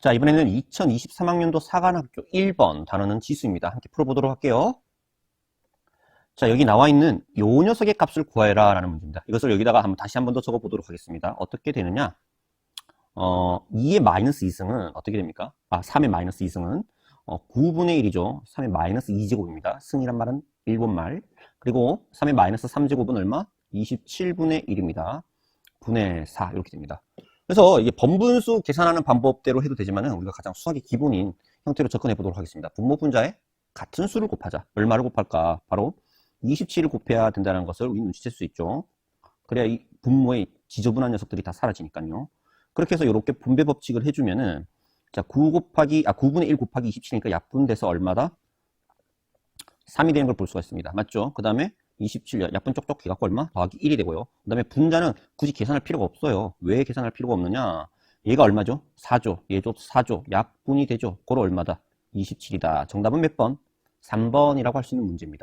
자, 이번에는 2023학년도 사관학교 1번 단어는 지수입니다. 함께 풀어보도록 할게요. 자, 여기 나와 있는 요 녀석의 값을 구하여라 라는 문제입니다. 이것을 여기다가 한번 다시 한 번 더 적어보도록 하겠습니다. 어떻게 되느냐? 어, 2의 마이너스 2승은 어떻게 됩니까? 아, 3의 마이너스 2승은 어, 9분의 1이죠. 3의 마이너스 2제곱입니다. 승이란 말은 일본 말. 그리고 3의 마이너스 3제곱은 얼마? 27분의 1입니다. 분의 4 이렇게 됩니다. 그래서 이게 번분수 계산하는 방법대로 해도 되지만은 우리가 가장 수학의 기본인 형태로 접근해 보도록 하겠습니다. 분모 분자에 같은 수를 곱하자. 얼마를 곱할까? 바로 27을 곱해야 된다는 것을 우리 눈치챌 수 있죠. 그래야 이 분모의 지저분한 녀석들이 다 사라지니까요. 그렇게 해서 이렇게 분배 법칙을 해주면은 자, 9 곱하기, 아, 9분의 1 곱하기 27이니까 약분돼서 얼마다? 3이 되는 걸 볼 수가 있습니다. 맞죠? 그 다음에 27, 약분 쪽쪽 해갖고 얼마? 더하기 1이 되고요. 그 다음에 분자는 굳이 계산할 필요가 없어요. 왜 계산할 필요가 없느냐? 얘가 얼마죠? 4조. 얘도 4조. 약분이 되죠. 그거 얼마다? 27이다. 정답은 몇 번? 3번이라고 할 수 있는 문제입니다.